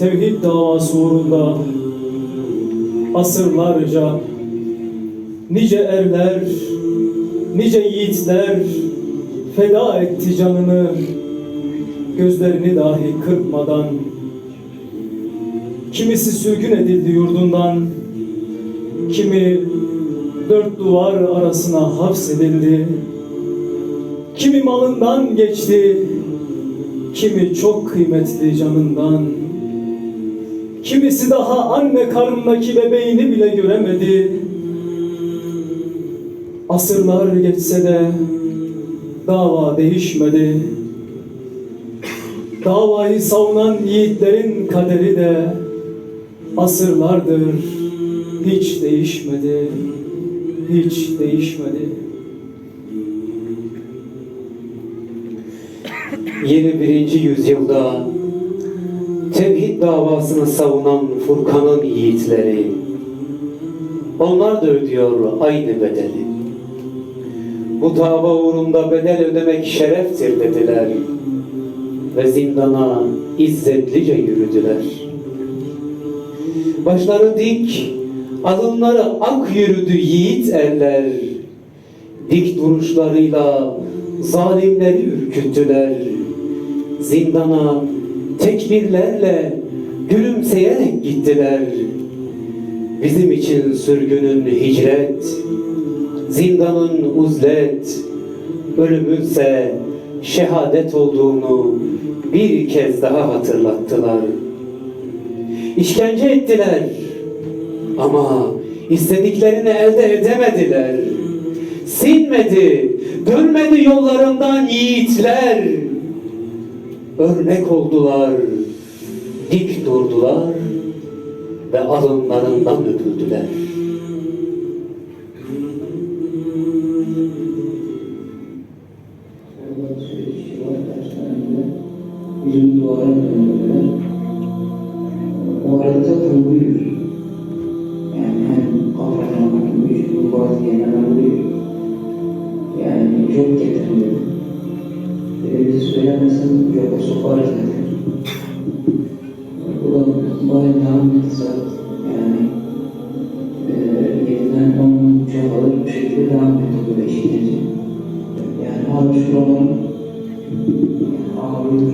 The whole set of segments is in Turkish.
tevhid davası uğrunda asırlarca nice erler, nice yiğitler feda etti canını gözlerini dahi kırpmadan. Kimisi sürgün edildi yurdundan kimi dört duvar arasına hapsedildi. Kimi malından geçti kimi çok kıymetli canından kimisi daha anne karnındaki bebeğini bile göremedi. Asırlar geçse de dava değişmedi. Davayı savunan yiğitlerin kaderi de asırlardır hiç değişmedi hiç değişmedi. Yeni birinci yüzyılda tevhid davasını savunan Furkan'ın yiğitleri onlar da ödüyor aynı bedeli. Bu dava uğrunda bedel ödemek şereftir dediler ve zindana izzetlice yürüdüler. Başları dik, alınları ak yürüdü yiğit erler. Dik duruşlarıyla zalimleri ürküttüler. Zindana tekbirlerle gülümseyerek gittiler. Bizim için sürgünün hicret, zindanın uzlet, ölümünse şehadet olduğunu bir kez daha hatırlattılar. İşkence ettiler ama istediklerini elde edemediler. Sinmedi, dönmedi yollarından yiğitler. Örnek oldular, dik durdular ve alınlarından öpüldüler. Bizim duvara dönüyorlar. O. Yani hem kafana bakmış, bu bazı. Yani yok getirmiyor. Bir yok sokar zaten. Bu da bayağı etti zaten. Yani e, yerinden onun uçak alır bir şekilde devam etti böyle işkence. Yani hala şuralar ağrıyor.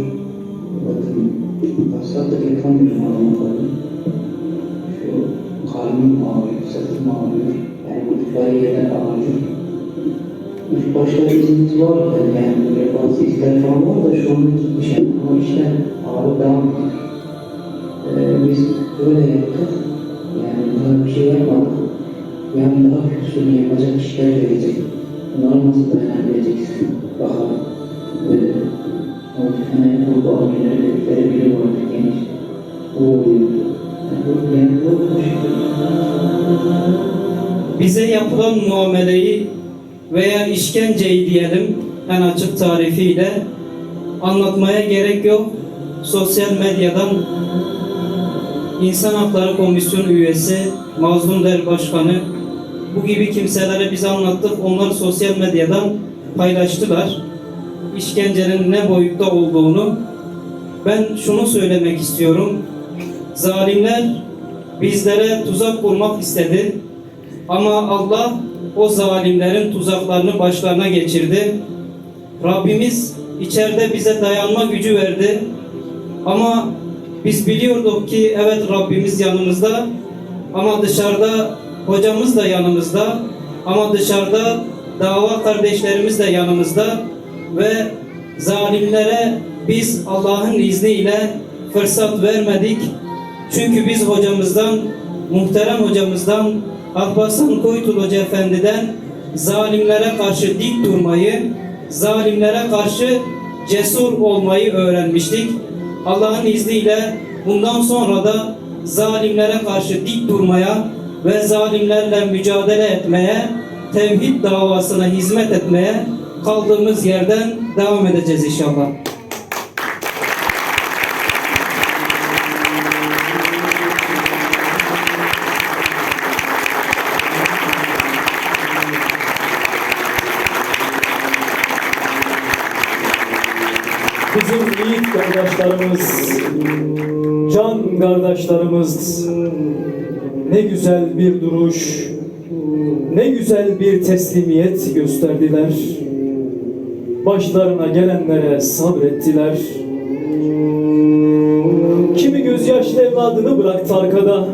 Bakın, hastalık yapamıyorum adamları. Şu karnım ağrıyor, sırtım ağrıyor. Yani vurdukları yerler ağrıyor. İlk başta izimiz var yani böyle bazı izler falan var da şu an gitmiş yani. ama işte devam ediyor. Ee, biz böyle yaptık. Yani daha bir şey yapmadık. Yani daha kötüsünü yapacak kişiler gelecek. Bunlara nasıl dayanabileceksin? Bakalım. Böyle o hani bu abileri dedikleri biri vardı genç. O oluyordu. Yani bu bize yapılan muameleyi veya işkenceyi diyelim en açık tarifiyle anlatmaya gerek yok. Sosyal medyadan İnsan Hakları Komisyonu üyesi, Mazlum Der Başkanı bu gibi kimselere biz anlattık. Onlar sosyal medyadan paylaştılar. İşkencenin ne boyutta olduğunu. Ben şunu söylemek istiyorum. Zalimler bizlere tuzak kurmak istedi. Ama Allah o zalimlerin tuzaklarını başlarına geçirdi. Rabbimiz içeride bize dayanma gücü verdi. Ama biz biliyorduk ki evet Rabbimiz yanımızda ama dışarıda hocamız da yanımızda ama dışarıda dava kardeşlerimiz de yanımızda ve zalimlere biz Allah'ın izniyle fırsat vermedik. Çünkü biz hocamızdan, muhterem hocamızdan, Abbas'ın Koytul Hoca Efendi'den zalimlere karşı dik durmayı, zalimlere karşı cesur olmayı öğrenmiştik. Allah'ın izniyle bundan sonra da zalimlere karşı dik durmaya ve zalimlerle mücadele etmeye, tevhid davasına hizmet etmeye kaldığımız yerden devam edeceğiz inşallah. Bizim yiğit kardeşlerimiz, can kardeşlerimiz ne güzel bir duruş, ne güzel bir teslimiyet gösterdiler. Başlarına gelenlere sabrettiler. Kimi gözyaşlı evladını bıraktı arkada,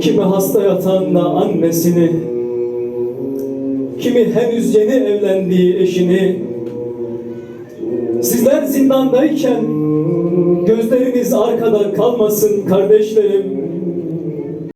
kimi hasta yatağında annesini, kimi henüz yeni evlendiği eşini, Sizler zindandayken gözleriniz arkada kalmasın kardeşlerim.